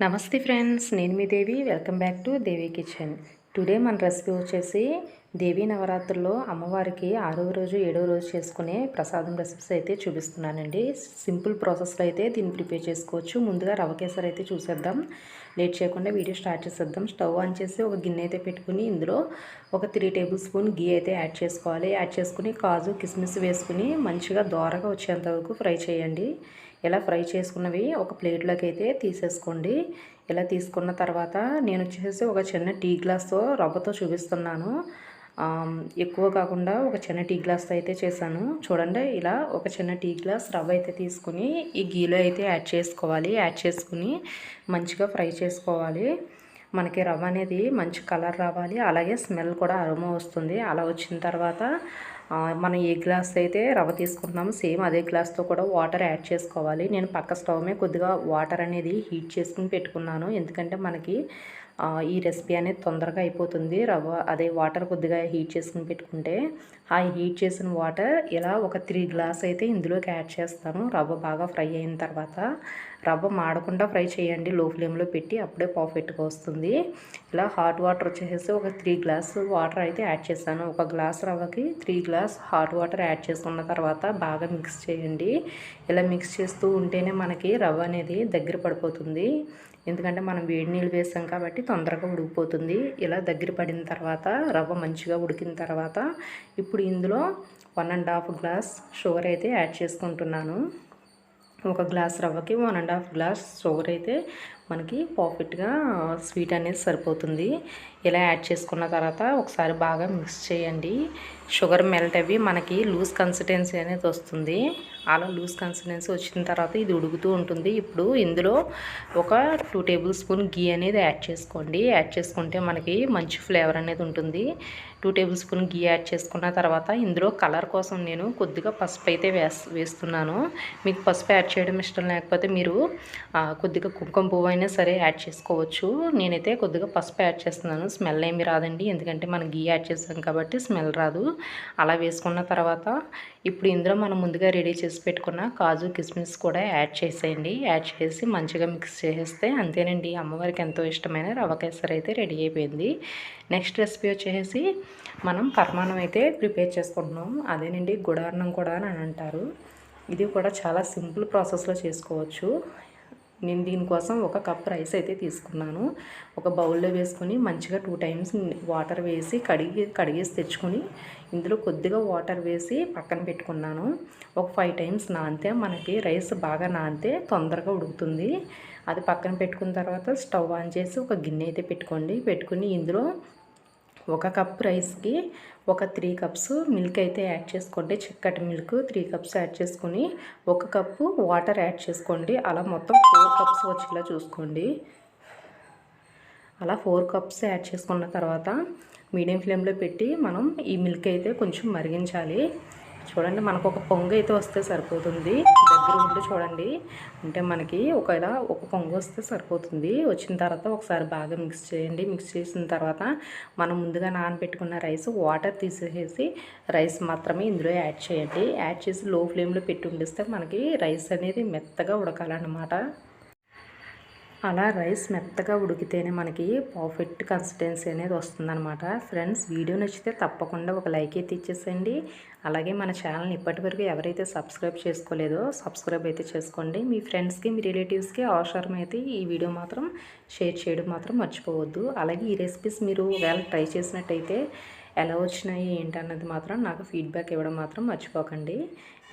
నమస్తే ఫ్రెండ్స్ నేను మీ Devi. Welcome back to Devi kitchen. Today మన రెసిపీ వచ్చేసి దేవీ నవరాత్రుల్లో అమ్మవారికి ఆరో రోజు ఏడవ రోజు చేసుకునే ప్రసాదం రెసిపీస్ అయితే చూపిస్తున్నానండి. సింపుల్ ప్రాసెస్లో అయితే దీన్ని ప్రిపేర్ చేసుకోవచ్చు. ముందుగా రవ కేసరి అయితే చూసేద్దాం. లేట్ చేయకుండా వీడియో స్టార్ట్ చేసేద్దాం. స్టవ్ ఆన్ చేసి ఒక గిన్నె అయితే పెట్టుకుని ఇందులో ఒక త్రీ టేబుల్ స్పూన్ గీ అయితే యాడ్ చేసుకోవాలి. యాడ్ చేసుకుని కాజు కిస్మిస్ వేసుకుని మంచిగా దోరగా వచ్చేంత వరకు ఫ్రై చేయండి. ఇలా ఫ్రై చేసుకున్నవి ఒక ప్లేట్లోకి అయితే తీసేసుకోండి. ఇలా తీసుకున్న తర్వాత నేను వచ్చేసి ఒక చిన్న టీ గ్లాస్తో రవ్వతో చూపిస్తున్నాను. ఎక్కువ కాకుండా ఒక చిన్న టీ గ్లాస్తో అయితే చేశాను. చూడండి ఇలా ఒక చిన్న టీ గ్లాస్ రవ్వ అయితే తీసుకుని ఈ గీలో అయితే యాడ్ చేసుకోవాలి. యాడ్ చేసుకుని మంచిగా ఫ్రై చేసుకోవాలి. మనకి రవ్వ అనేది మంచి కలర్ రావాలి. అలాగే స్మెల్ కూడా అరుమ వస్తుంది. అలా వచ్చిన తర్వాత మనం ఏ గ్లాస్ అయితే రవ్వ తీసుకుంటున్నామో సేమ్ అదే గ్లాస్తో కూడా వాటర్ యాడ్ చేసుకోవాలి. నేను పక్క స్టవ్ మీద కొద్దిగా వాటర్ అనేది హీట్ చేసుకుని పెట్టుకున్నాను. ఎందుకంటే మనకి ఈ రెసిపీ అనేది తొందరగా అయిపోతుంది. రవ్వ అదే వాటర్ కొద్దిగా హీట్ చేసుకుని పెట్టుకుంటే ఆ హీట్ చేసిన వాటర్ ఇలా ఒక త్రీ గ్లాస్ అయితే ఇందులోకి యాడ్ చేస్తాను. రవ్వ బాగా ఫ్రై అయిన తర్వాత రవ్వ మాడకుండా ఫ్రై చేయండి. లో ఫ్లేమ్లో పెట్టి అప్పుడే పర్ఫెక్ట్గా వస్తుంది. ఇలా హాట్ వాటర్ వచ్చేసి ఒక త్రీ గ్లాస్ వాటర్ అయితే యాడ్ చేశాను. ఒక glass రవ్వకి three glass hot water add చేసుకున్న తర్వాత బాగా మిక్స్ చేయండి. ఇలా మిక్స్ చేస్తూ ఉంటేనే మనకి రవ్వ అనేది దగ్గర పడిపోతుంది. ఎందుకంటే మనం వేడి నీళ్ళు వేసాం కాబట్టి తొందరగా ఉడికిపోతుంది. ఇలా దగ్గర పడిన తర్వాత రవ్వ మంచిగా ఉడికిన తర్వాత ఇప్పుడు ఇందులో one and half glass sugar అయితే యాడ్ చేసుకుంటున్నాను. ఒక glass రవ్వకి one and half glass sugar అయితే మనకి పర్ఫెక్ట్గా స్వీట్ అనేది సరిపోతుంది. ఇలా యాడ్ చేసుకున్న తర్వాత ఒకసారి బాగా మిక్స్ చేయండి. షుగర్ మెల్ట్ అవి మనకి లూజ్ కన్సిస్టెన్సీ అనేది వస్తుంది. అలా లూజ్ కన్సిస్టెన్సీ వచ్చిన తర్వాత ఇది ఉడుకుతూ ఉంటుంది. ఇప్పుడు ఇందులో ఒక టూ టేబుల్ స్పూన్ గీ అనేది యాడ్ చేసుకోండి. యాడ్ చేసుకుంటే మనకి మంచి ఫ్లేవర్ అనేది ఉంటుంది. Two tablespoon ghee add చేసుకున్న తర్వాత ఇందులో కలర్ కోసం నేను కొద్దిగా పసుపు అయితే వేస్ వేస్తున్నాను. మీకు పసుపు యాడ్ చేయడం ఇష్టం లేకపోతే మీరు కొద్దిగా కుంకుమ పువ్వు అయినా సరే యాడ్ చేసుకోవచ్చు. నేనైతే కొద్దిగా పసుపు యాడ్ చేస్తున్నాను. స్మెల్ ఏమి రాదండి. ఎందుకంటే మనం గీ యాడ్ చేస్తాం కాబట్టి స్మెల్ రాదు. అలా వేసుకున్న తర్వాత ఇప్పుడు ఇందులో మనం ముందుగా రెడీ చేసి పెట్టుకున్న కాజు కిస్మిస్ కూడా యాడ్ చేసేయండి. యాడ్ చేసి మంచిగా మిక్స్ చేసేస్తే అంతేనండి. అమ్మవారికి ఎంతో ఇష్టమైన రవ్వ కేసరి అయితే రెడీ అయిపోయింది. నెక్స్ట్ రెసిపీ వచ్చేసి మనం పరమాణం అయితే ప్రిపేర్ చేసుకుంటున్నాం. అదేనండి గుడారణం కూడా అని అంటారు. ఇది కూడా చాలా సింపుల్ ప్రాసెస్లో చేసుకోవచ్చు. నేను దీనికోసం ఒక కప్ రైస్ అయితే తీసుకున్నాను. ఒక బౌల్లో వేసుకొని మంచిగా టూ టైమ్స్ వాటర్ వేసి కడిగి కడిగేసి తెచ్చుకొని ఇందులో కొద్దిగా వాటర్ వేసి పక్కన పెట్టుకున్నాను. ఒక ఫైవ్ టైమ్స్ నానితే మనకి రైస్ బాగా నానితే తొందరగా ఉడుకుతుంది. అది పక్కన పెట్టుకున్న తర్వాత స్టవ్ ఆన్ చేసి ఒక గిన్నె అయితే పెట్టుకోండి. పెట్టుకుని ఇందులో ఒక కప్ రైస్కి ఒక త్రీ కప్స్ మిల్క్ అయితే యాడ్ చేసుకోండి. చిక్కటి మిల్క్ త్రీ కప్స్ యాడ్ చేసుకొని ఒక కప్పు వాటర్ యాడ్ చేసుకోండి. అలా మొత్తం ఫోర్ కప్స్ వచ్చేలా చూసుకోండి. అలా ఫోర్ కప్స్ యాడ్ చేసుకున్న తర్వాత మీడియం ఫ్లేమ్లో పెట్టి మనం ఈ మిల్క్ అయితే కొంచెం మరిగించాలి. చూడండి మనకు ఒక పొంగు అయితే వస్తే సరిపోతుంది. దగ్గర ఉండి చూడండి అంటే మనకి ఒకవేళ ఒక పొంగు వస్తే సరిపోతుంది. వచ్చిన తర్వాత ఒకసారి బాగా మిక్స్ చేయండి. మిక్స్ చేసిన తర్వాత మనం ముందుగా నానబెట్టుకున్న రైస్ వాటర్ తీసేసి రైస్ మాత్రమే ఇందులో యాడ్ చేయండి. యాడ్ చేసి లో ఫ్లేమ్లో పెట్టి ఉండిస్తే మనకి రైస్ అనేది మెత్తగా ఉడకాలన్నమాట. అలా రైస్ మెత్తగా ఉడికితేనే మనకి పర్ఫెక్ట్ కన్సిస్టెన్సీ అనేది వస్తుందన్నమాట. ఫ్రెండ్స్ వీడియో నచ్చితే తప్పకుండా ఒక లైక్ అయితే ఇచ్చేసేయండి అలాగే మన ఛానల్ని ఇప్పటివరకు ఎవరైతే సబ్స్క్రైబ్ చేసుకోలేదో సబ్స్క్రైబ్ అయితే చేసుకోండి. మీ ఫ్రెండ్స్కి మీ రిలేటివ్స్కి అవసరం అయితే ఈ వీడియో మాత్రం షేర్ చేయడం మాత్రం మర్చిపోవద్దు. అలాగే ఈ రెసిపీస్ మీరు ఒకవేళ ట్రై చేసినట్టయితే ఎలా వచ్చినాయి ఏంటన్నది మాత్రం నాకు ఫీడ్బ్యాక్ ఇవ్వడం మాత్రం మర్చిపోకండి.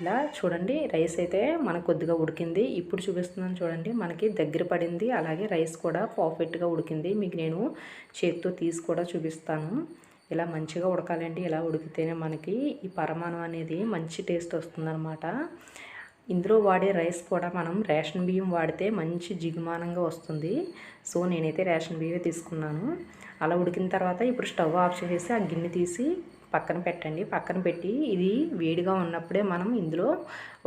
ఇలా చూడండి రైస్ అయితే మనకు కొద్దిగా ఉడికింది. ఇప్పుడు చూపిస్తున్నాను చూడండి మనకి దగ్గర పడింది అలాగే రైస్ కూడా పర్ఫెక్ట్గా ఉడికింది. మీకు నేను చేతితో తీసి కూడా చూపిస్తాను. ఇలా మంచిగా ఉడకాలండి ఇలా ఉడికితేనే మనకి ఈ పరమాణం అనేది మంచి టేస్ట్ వస్తుందన్నమాట. ఇందులో వాడే రైస్ కూడా మనం రేషన్ బియ్యం వాడితే మంచి జిగుమానంగా వస్తుంది. సో నేనైతే రేషన్ బియ్యమే తీసుకున్నాను. అలా ఉడికిన తర్వాత ఇప్పుడు స్టవ్ ఆఫ్ చేసేసి ఆ గిన్నె తీసి పక్కన పెట్టండి. పక్కన పెట్టి ఇది వేడిగా ఉన్నప్పుడే మనం ఇందులో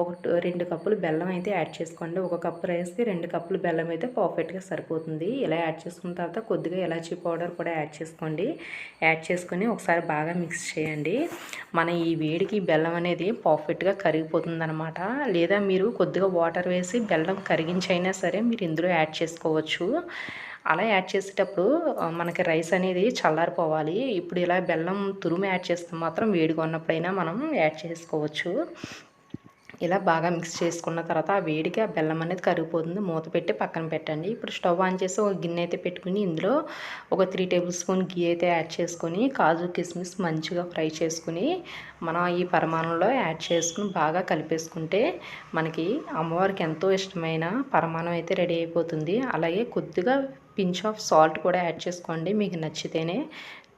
ఒక రెండు కప్పులు బెల్లం అయితే యాడ్ చేసుకోండి. ఒక కప్పు రైస్కి రెండు కప్పులు బెల్లం అయితే పర్ఫెక్ట్గా సరిపోతుంది. ఇలా యాడ్ చేసుకున్న తర్వాత కొద్దిగా ఇలాచీ పౌడర్ కూడా యాడ్ చేసుకోండి. యాడ్ చేసుకొని ఒకసారి బాగా మిక్స్ చేయండి. మన ఈ వేడికి బెల్లం అనేది పర్ఫెక్ట్గా కరిగిపోతుంది అనమాట లేదా మీరు కొద్దిగా వాటర్ వేసి బెల్లం కరిగించైనా సరే మీరు ఇందులో యాడ్ చేసుకోవచ్చు. అలా యాడ్ చేసేటప్పుడు మనకి రైస్ అనేది చల్లారిపోవాలి. ఇప్పుడు ఇలా బెల్లం తురుము యాడ్ చేస్తే మాత్రం వేడిగా ఉన్నప్పుడైనా మనం యాడ్ చేసుకోవచ్చు. ఇలా బాగా మిక్స్ చేసుకున్న తర్వాత ఆ వేడికి ఆ బెల్లం అనేది కరిగిపోతుంది. మూత పెట్టి పక్కన పెట్టండి. ఇప్పుడు స్టవ్ ఆన్ చేసి ఒక గిన్నె అయితే పెట్టుకుని ఇందులో ఒక త్రీ టేబుల్ స్పూన్ గీ అయితే యాడ్ చేసుకొని కాజు కిస్మిస్ మంచిగా ఫ్రై చేసుకుని మనం ఈ పరమాణంలో యాడ్ చేసుకుని బాగా కలిపేసుకుంటే మనకి అమ్మవారికి ఎంతో ఇష్టమైన పరమాణం అయితే రెడీ అయిపోతుంది. అలాగే కొద్దిగా పించ్ ఆఫ్ సాల్ట్ కూడా యాడ్ చేసుకోండి. మీకు నచ్చితేనే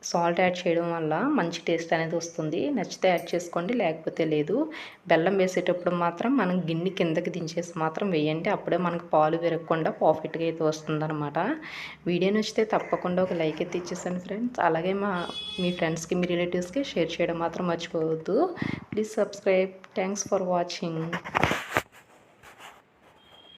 సాల్ట్ యాడ్ చేయడం వల్ల మంచి టేస్ట్ అనేది వస్తుంది. నచ్చితే యాడ్ చేసుకోండి లేకపోతే లేదు. బెల్లం వేసేటప్పుడు మాత్రం మనం గిన్నె కిందకి దించేసి మాత్రం వేయండి. అప్పుడే మనకు పాలు విరగకుండా పర్ఫెక్ట్గా అయితే వస్తుందన్నమాట. వీడియో నచ్చితే తప్పకుండా ఒక లైక్ అయితే ఇచ్చేసాను ఫ్రెండ్స్. అలాగే మా మీ ఫ్రెండ్స్కి మీ రిలేటివ్స్కి షేర్ చేయడం మాత్రం మర్చిపోవద్దు. Please subscribe thanks for watching